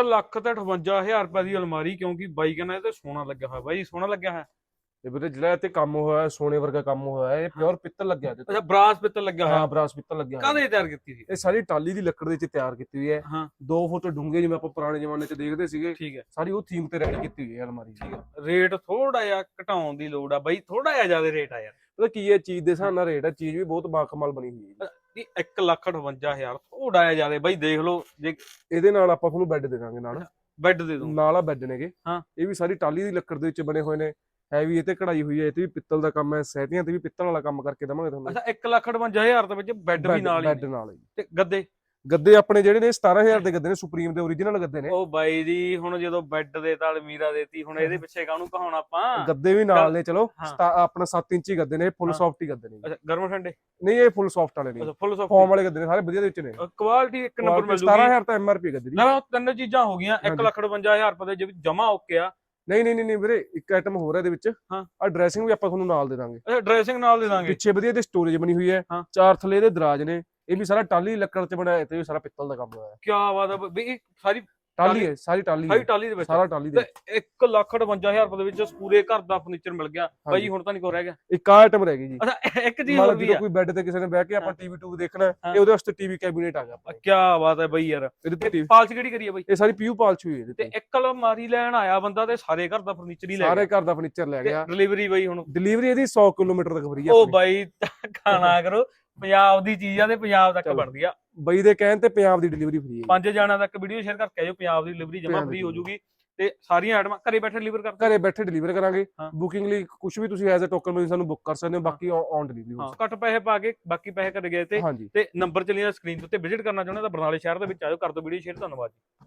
1 ਲੱਖ ਤੇ 58000 ਰੁਪਏ ਦੀ ਅਲਮਾਰੀ ਕਿਉਂਕਿ ਬਾਈ ਕਹਿੰਦਾ ਇਹ ਤੇ ਸੋਨਾ ਲੱਗਿਆ ਹੋਇਆ। ਬਾਈ ਸੋਨਾ ਲੱਗਿਆ ਹੋਇਆ। ਇਹ ਵੀਰੇ ਜਿਹੜਾ ਇੱਥੇ ਕੰਮ ਹੋਇਆ ਹੈ, ਸੋਨੇ ਵਰਗਾ ਕੰਮ ਹੋਇਆ ਹੈ, ਇਹ ਪਿਓਰ ਪਿੱਤਲ ਲੱਗਿਆ ਤੇ। ਅੱਛਾ ਬਰਾਸ ਪਿੱਤਲ ਲੱਗਿਆ ਹਾਂ ਹੋਇਆ ਬਰਾਸ ਪਿੱਤਲ ਲੱਗਿਆ ਹੋਇਆ। ਕਾਹਦੇ ਤਿਆਰ ਕੀਤੀ ਸੀ? ਇਹ ਸਾਰੀ ਟਾਲੀ ਦੀ ਲੱਕੜ ਦੇ ਵਿੱਚ ਤਿਆਰ ਕੀਤੀ ਹੋਈ ਹੈ। ਹਾਂ। 2 ਫੁੱਟ ਡੂੰਘੇ ਜਿਵੇਂ ਆਪਾਂ ਪੁਰਾਣੇ ਜ਼ਮਾਨੇ 'ਚ ਦੇਖਦੇ ਸੀਗੇ ਠੀਕ ਹੈ। ਸਾਰੀ ਉਹ ਥੀਮ ਤੇ ਰੈਡੀ ਕੀਤੀ ਹੋਈ ਹੈ ਅਲਮਾਰੀ ਠੀਕ ਹੈ। ਰੇਟ ਥੋੜਾ ਜਿਹਾ ਘਟਾਉਣ ਦੀ ਲੋੜ ਆ। ਬਾਈ ਥੋੜਾ ਜਿਹਾ ਜ਼ਿਆਦਾ ਰੇਟ ਆ ਯਾਰ। ਪਤਾ ਕੀ ਹੈ ਚੀਜ਼ ਦੇ ਹਿਸਾਬ ਨਾਲ ਰੇਟ ਹੈ ਚੀਜ਼ ਵੀ ਬਹੁਤ ਬਾਕਮਾਲ ਬਣੀ ਹੋਈ ਹੈ ਇਹ 1 ਲੱਖ 58000 ਥੋੜਾ ਜਿਹਾ ਜ਼ਿਆਦਾ। ਬਾਈ ਦੇਖ ਲਓ ਜੇ ਇਹਦੇ ਨਾਲ ਆਪਾਂ ਤੁਹਾਨੂੰ ਬੈੱਡ ਦੇ ਦਾਂਗੇ ਨਾਲ। ਬੈੱਡ ਦੇ ਦੂੰ ਨਾਲ ਆ ਬੈੱਡ ਨੇਗੇ। ਹਾਂ। ਇਹ ਵੀ ਸਾਰੀ ਟਾਲੀ ਦੀ ਲੱਕੜ ਦੇ ਵਿੱਚ ਬਣੇ ਹੋਏ ਨੇ। ਹੈਵੀ ਇਹ ਤੇ ਕਢਾਈ ਹੋਈ ਹੈ ਇਹ ਤੇ ਵੀ ਪਿੱਤਲ ਦਾ ਕੰਮ ਹੈ ਸੈਟੀਆਂ ਤੇ ਵੀ ਪਿੱਤਲ ਵਾਲਾ ਕੰਮ ਕਰਕੇ ਦਵਾਂਗੇ ਤੁਹਾਨੂੰ। ਅੱਛਾ 1 ਲੱਖ 58000 ਦੇ ਵਿੱਚ ਬੈੱਡ ਵੀ ਨਾਲ ਹੀ ਬੈੱਡ। ਨਾਲ ਹੀ। ਤੇ ਗੱਦੇ? ਗੱਦੇ ਆਪਣੇ ਜਿਹੜੇ ਨੇ 17000 ਦੇ ਗੱਦੇ ਨੇ ਸੁਪਰੀਮ ਦੇ ਓਰੀਜਨਲ ਗੱਦੇ ਨੇ। ਉਹ ਬਾਈ ਜੀ ਹੁਣ ਜਦੋਂ ਬੈੱਡ ਦੇ ਤਾਂ ਅਲਮੀਰਾ ਦੇਤੀ ਹੁਣ ਇਹਦੇ ਪਿੱਛੇ ਕਾਹਨੂੰ ਕਹਾਉਣਾ ਆਪਾਂ? ਗੱਦੇ ਵੀ ਨਾਲ ਨੇ ਚਲੋ ਆਪਣਾ 7 ਇੰਚੀ ਗੱਦੇ ਨੇ ਫੁੱਲ। ਸੌਫਟ ਹੀ। ਗੱਦੇ ਨੇ ਅੱਛਾ ਗਰਮ ਠੰਡੇ? ਨਹੀਂ ਇਹ ਫੁੱਲ ਸੌਫਟ ਵਾਲੇ ਨੇ ਫੁੱਲ ਫੋਮ ਸੌਫਟ ਵਾਲੇ ਗੱਦੇ ਨੇ ਸਾਰੇ ਵਧੀਆ ਦੇ ਵਿੱਚ ਨੇ। ਕੁਆਲਿਟੀ ਇੱਕ ਨੰਬਰ ਮਿਲ ਜੂਗੀ 17000 ਤਾਂ ਐਮਆਰਪੀ ਗੱਦੇ ਦੀ। ਨਾ ਤਿੰਨ ਚੀਜ਼ਾਂ ਹੋ ਗਈਆਂ 1 ਹਾਂਜੀ। ਲੱਖ 58000 ਰੁਪਏ ਦੇ ਜਮਾ ਓਕੇ ਆ। ਨਹੀਂ ਨਹੀਂ ਨਹੀਂ ਵੀਰੇ ਇੱਕ ਆਈਟਮ ਹੋਰ ਹੈ ਇਹਦੇ ਵਿੱਚ। ਹਾਂ। ਆ ਡਰੈਸਿੰਗ ਵੀ ਆਪਾਂ ਤੁਹਾਨੂੰ ਨਾਲ ਦੇ ਦਾਂਗੇ। ਅੱਛਾ ਡਰੈਸਿੰਗ ਨਾਲ ਦੇ ਦਾਂਗੇ। ਪਿੱਛੇ ਵਧੀਆ ਤੇ ਸਟੋਰੇਜ ਬਣੀ ਹੋਈ ਹਾਂ। ਚਾਰ ਥੱਲੇ ਦੇ ਦਰਾਜ ਨੇ। ਇਹ ਵੀ ਸਾਰਾ ਟਾਲੀ ਲੱਕੜ ਚ ਬਣਾਇਆ ਤੇ ਵੀ ਸਾਰਾ ਪਿੱਤਲ ਦਾ ਕੰਮ ਹੋਇਆ। ਕੀ ਬਾਤ ਹੈ ਬਈ ਇਹ ਸਾਰੀ ਟਾਲੀ ਹੈ ਸਾਰੀ ਟਾਲੀ ਸਾਰੀ ਟਾਲੀ ਦੇ ਵਿੱਚ। ਸਾਰਾ ਟਾਲੀ ਦੇ ਤੇ 1 ਲੱਖ 58000 ਰੁਪਏ ਦੇ ਵਿੱਚ ਪੂਰੇ ਘਰ ਦਾ ਫਰਨੀਚਰ ਮਿਲ ਗਿਆ। ਬਾਈ। ਹੁਣ ਤਾਂ ਨਹੀਂ ਕੋ ਰਹਿ ਗਿਆ। ਇੱਕ ਆਈਟਮ ਰਹਿ ਗਈ ਜੀ। ਅੱਛਾ ਇੱਕ ਚੀਜ਼ ਹੋਰ ਵੀ ਆ। ਕੋਈ ਬੈੱਡ ਤੇ ਕਿਸੇ ਨੇ ਬਹਿ ਕੇ ਆਪਾਂ। ਟੀਵੀ ਟੂਬ ਦੇਖਣਾ। ਇਹ ਉਹਦੇ ਵਾਸਤੇ ਟੀਵੀ ਕੈਬਿਨੇਟ ਆ ਗਿਆ ਕੀ ਬਾਤ ਹੈ ਬਈ ਯਾਰ। ਇਹਦੇ ਤੇ ਪਾਲਚ ਕਿਹੜੀ ਕਰੀ ਹੈ ਬਈ? ਇਹ ਸਾਰੀ ਪੀਯੂ ਪਾਲਚ ਹੋਈ ਇਹਦੇ ਤੇ ਤੇ। ਇੱਕ ਅਲਮਾਰੀ ਲੈਣ ਆਇਆ ਬੰਦਾ ਤੇ ਸਾਰੇ ਘਰ ਦਾ ਫਰਨੀਚਰ ਹੀ ਲੈ ਸਾਰੇ ਗਿਆ। ਘਰ ਦਾ ਫਰਨੀਚਰ ਲੈ ਗਿਆ। ਡਿਲੀਵਰੀ ਬਈ ਹੁਣ। ਡਿਲੀਵਰੀ ਇਹਦੀ 100 ਕਿਲੋਮੀਟਰ ਤੱਕ ਫਰੀ ਹੈ ਉਹ। ਬਾਈ ਖਾਣਾ ਕਰੋ। ਪੰਜਾਬ ਦੀ ਚੀਜ਼ ਆ ਤੇ ਪੰਜਾਬ ਤੱਕ। ਬਣਦੀ ਆ। ਬਈ ਦੇ ਕਹਿਣ ਤੇ ਪੰਜਾਬ ਦੀ ਡਿਲੀਵਰੀ ਫਰੀ ਹੈ ਪੰਜ ਜਾਣਾ ਤੱਕ ਵੀਡੀਓ ਸ਼ੇਅਰ ਕਰਕੇ ਆਇਓ ਪੰਜਾਬ ਦੀ ਡਿਲੀਵਰੀ ਜਮਾ ਫ੍ਰੀ ਹੋ ਜੂਗੀ ਤੇ ਸਾਰੀਆਂ ਆਈਟਮਾਂ ਘਰੇ ਬੈਠੇ ਡਿਲੀਵਰ ਕਰ ਘਰੇ ਬੈਠੇ ਡਿਲੀਵਰ ਕਰਾਂਗੇ। ਬੁਕਿੰਗ ਲਈ ਕੁਝ ਵੀ ਤੁਸੀਂ ਐਜ਼ ਅ ਟੋਕਨ ਵਿੱਚ ਸਾਨੂੰ ਬੁੱਕ ਕਰ ਸਕਦੇ ਹੋ ਬਾਕੀ ਔਨ ਡਿਲੀਵਰੀ ਹਾਂ ਘੱਟ ਪੈਸੇ ਪਾ ਕੇ ਬਾਕੀ ਪੈਸੇ ਕਰ ਗਏ ਤੇ ਤੇ ਨੰਬਰ ਚੱਲੀ ਸਕਰੀਨ ਤੇ ਵਿਜ਼ਿਟ ਕਰਨਾ ਚਾਹੁੰਦੇ ਤਾਂ ਬਰਨਾਲੇ ਸ਼ਹਿਰ ਦੇ ਵਿੱਚ ਆਇਓ ਕਰ ਦਿਓ ਵੀਡੀਓ ਸ਼ੇਅਰ ਧੰਨਵਾਦ ਜੀ।